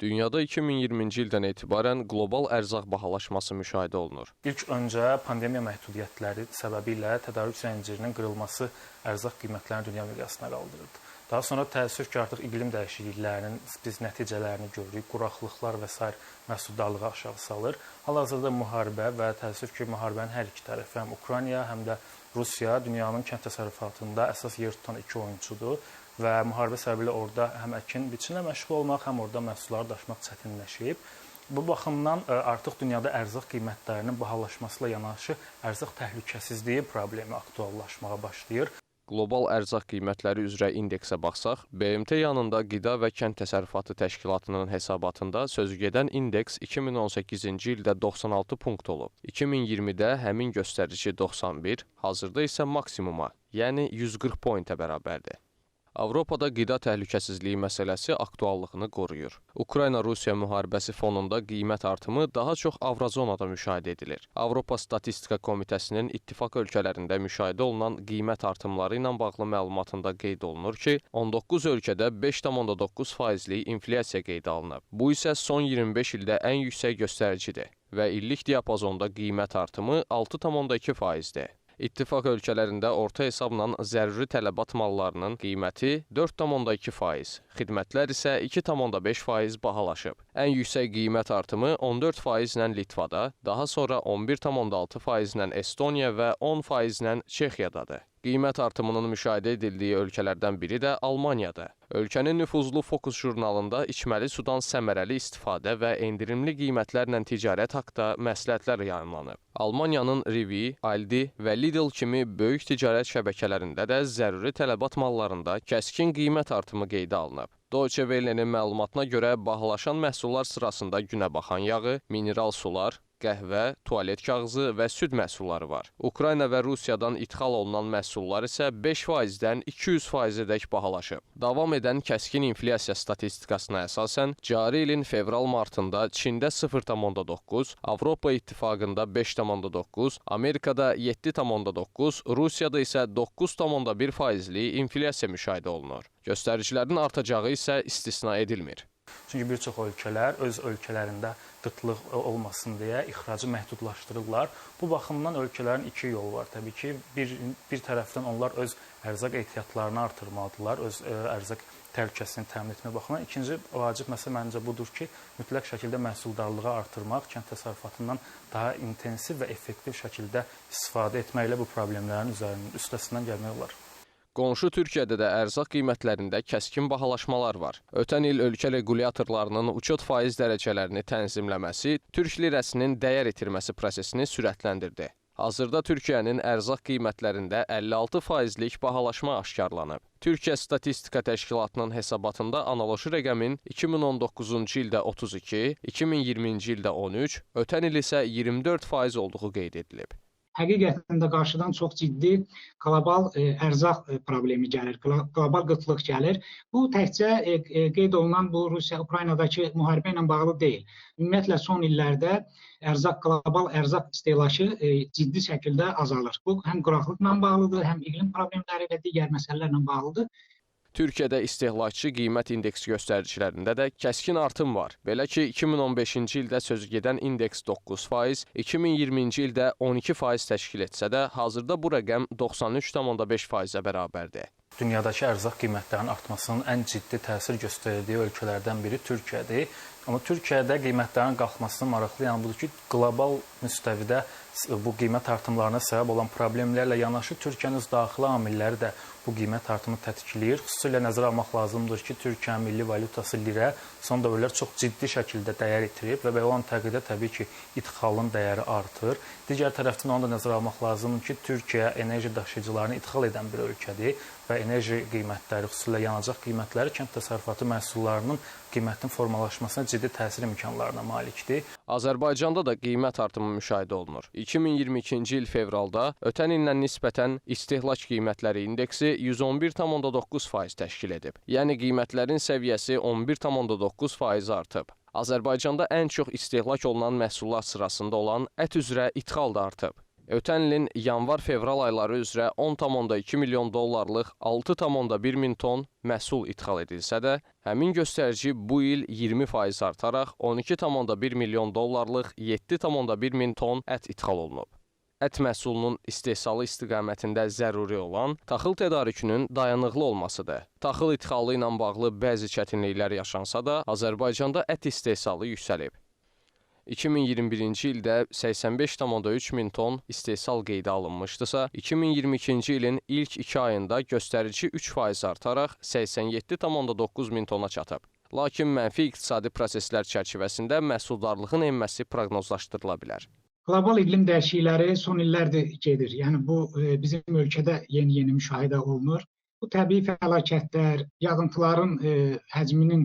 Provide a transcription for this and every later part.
Dünyada 2020-ci ildən etibarən qlobal ərzaq bahalaşması müşahidə olunur. İlk öncə pandemiya məhdudiyyətləri səbəbilə tədarük zəncirinin qırılması ərzaq qiymətlərini dünya miqyasına qaldırırdı. Daha sonra təəssüf ki, artıq iqlim dəyişikliklərinin biz nəticələrini görürük. Quraqlıqlar və sair məhsuldarlığı aşağı salır. Hal-hazırda müharibə və təəssüf ki, müharibənin hər iki tərəfi həm Ukrayna, həm də Rusiya dünyanın kənd təsərrüfatında əsas yer tutan iki oyunçudur və müharibə səbəbilə orada həm əkin biçinlə məşğul olmaq, həm orada məhsulları daşımaq çətinləşib. Bu baxımdan ə, artıq dünyada ərzaq qiymətlərinin bahalaşması ilə yanaşı ərzaq təhlükəsizliyi problemi aktuallaşmağa başlayır. Qlobal ərzaq qiymətləri üzrə indeksə baxsaq, BMT yanında Qida və Kənd Təsərrüfatı Təşkilatının hesabatında sözügedən indeks 2018-ci ildə 96 punkt olub. 2020-də həmin göstərici 91, hazırda isə maksimuma, yəni 140 pointə bərabərdir. Avropada qida təhlükəsizliyi məsələsi aktuallığını qoruyur. Ukrayna-Rusiya müharibəsi fonunda qiymət artımı daha çox Avrazonada müşahidə edilir. Avropa Statistika Komitəsinin ittifaq ölkələrində müşahidə olunan qiymət artımları ilə bağlı məlumatında qeyd olunur ki, 19 ölkədə 5,9 faizlik inflyasiya qeydə alınıb. Bu isə son 25 ildə ən yüksək göstəricidir və illik diapazonda qiymət artımı 6,2 faizdir. İttifaq ölkələrində orta hesabla zəruri tələbat mallarının qiyməti 4,2 faiz, xidmətlər isə 2,5 faiz bahalaşıb. Ən yüksək qiymət artımı 14 faizlə Litvada, daha sonra 11,6 faizlə Estoniya və 10 faizlə Çexiyadadır. Qiymət artımının müşahidə edildiyi ölkələrdən biri də Almaniyadır. Ölkənin nüfuzlu Focus jurnalında içməli sudan səmərəli istifadə və endirimli qiymətlərlə ticarət haqqında məsləhətlər yayımlanıb. Almaniyanın Rivi, Aldi və Lidl kimi böyük ticarət şəbəkələrində də zəruri tələbat mallarında kəskin qiymət artımı qeydə alınıb. Deutsche Welle-nin məlumatına görə bahalaşan məhsullar sırasında günəbaxan yağı, mineral sular, qəhvə, tualet kağızı və süd məhsulları var. Ukrayna və Rusiyadan ixal olunan məhsullar isə 5%-dən 200%-ədək bahalaşıb. Davam edən kəskin inflyasiya statistikasına əsasən, cari ilin fevral-martında Çində 0,9, Avropa İttifaqında 5,9, Amerikada 7,9, Rusiyada isə 9,1 faizli inflyasiya müşahidə olunur. Göstəricilərin artacağı isə istisna edilmir. Çünki bir çox ölkələr öz ölkələrində qıtlıq olmasın deyə ixracı məhdudlaşdırırlar. Bu baxımdan ölkələrin iki yolu var. Təbii ki, bir bir tərəfdən onlar öz ərzaq ehtiyatlarını artırmalıdırlar, öz ə, ərzaq təhlükəsini təmin etmə baxımından. İkinci vacib məsələ məncə budur ki, mütləq şəkildə məhsuldarlığı artırmaq, kənd təsərrüfatından daha intensiv və effektiv şəkildə istifadə etməklə bu problemlərin üzərindən üstəsindən gəlmək olar. Qonşu Türkiyədə də ərzaq qiymətlərində kəskin bahalaşmalar var. Ötən il ölkə regulyatorlarının uçot faiz dərəcələrini tənzimləməsi Türk lirəsinin dəyər itirməsi prosesini sürətləndirdi. Hazırda Türkiyənin ərzaq qiymətlərində 56 faizlik bahalaşma aşkarlanıb. Türkiyə Statistika Təşkilatının hesabatında analoji rəqəmin 2019-cu ildə 32, 2020-ci ildə 13, ötən il isə 24 faiz olduğu qeyd edilib. Həqiqətən də qarşıdan çox ciddi qlobal e, ərzaq e, problemi gəlir, qlobal qıtlıq gəlir. Bu təkcə e, qeyd olunan bu Rusiya-Ukraynadakı müharibə ilə bağlı deyil. Ümumiyyətlə son illərdə ərzaq qlobal ərzaq istehlakı e, ciddi şəkildə azalır. Bu həm quraqlıqla bağlıdır, həm iqlim problemləri və digər məsələlərlə bağlıdır. Türkiyədə istehlakçı qiymət indeks göstəricilərində də kəskin artım var. Belə ki, 2015-ci ildə sözügedən indeks 9%, 2020-ci ildə 12% təşkil etsə də, hazırda bu rəqəm 93,5%-ə bərabərdir. Dünyadakı ərzaq qiymətlərinin artmasının ən ciddi təsir göstərdiyi ölkələrdən biri Türkiyədir. Amma Türkiyədə qiymətlərin qalxmasının maraqlı yanı budur ki, qlobal müstəvidə bu qiymət artımlarına səbəb olan problemlərlə yanaşı Türkiyənin öz daxili amilləri də bu qiymət artımını tətikləyir. Xüsusilə nəzərə almaq lazımdır ki, Türkiyənin milli valyutası lirə son dövrlər çox ciddi şəkildə dəyər itirib və belə olan təqdirdə təbii ki, idxalın dəyəri artır. Digər tərəfdən onu da nəzərə almaq lazımdır ki, Türkiyə enerji daşıyıcılarını idxal edən bir ölkədir və enerji qiymətləri, xüsusilə yanacaq qiymətləri kənd təsərrüfatı məhsullarının qiymətinin formalaşmasına ciddi təsir imkanlarına malikdir. Azərbaycanda da qiymət artımı müşahidə olunur. 2022-ci il fevralda ötən illə nisbətən istehlak qiymətləri indeksi 111,9% təşkil edib. Yəni qiymətlərin səviyyəsi 11,9% artıb. Azərbaycanda ən çox istehlak olunan məhsullar sırasında olan ət üzrə ixal da artıb. Ötən ilin yanvar-fevral ayları üzrə 10,2 milyon dollarlıq 6,1 min ton məhsul idxal edilsə də, həmin göstərici bu il 20% artaraq 12,1 milyon dollarlıq 7,1 min ton ət idxal olunub. Ət məhsulunun istehsalı istiqamətində zəruri olan taxıl tədarükünün dayanıqlı olmasıdır. Taxıl idxalı ilə bağlı bəzi çətinliklər yaşansa da, Azərbaycanda ət istehsalı yüksəlib. 2021-ci ildə 85,3 min ton istehsal qeydə alınmışdısa, 2022-ci ilin ilk 2 ayında göstərici 3% artaraq 87,9 min tona çatıb. Lakin mənfi iqtisadi proseslər çərçivəsində məhsuldarlığın enməsi proqnozlaşdırıla bilər. Qlobal iqlim dəyişiklikləri son illərdir gedir. Yəni bu e, bizim ölkədə yeni-yeni müşahidə olunur. Bu təbii fəlakətlər, yağıntıların e, həcminin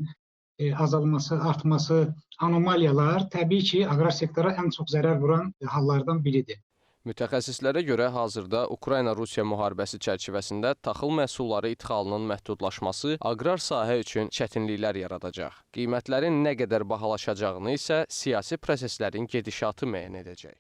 azalması, artması, anomaliyalar təbii ki, aqrar sektora ən çox zərər vuran hallardan biridir. Mütəxəssislərə görə hazırda Ukrayna-Rusiya müharibəsi çərçivəsində taxıl məhsulları idxalının məhdudlaşması aqrar sahə üçün çətinliklər yaradacaq. Qiymətlərin nə qədər bahalaşacağını isə siyasi proseslərin gedişatı müəyyən edəcək.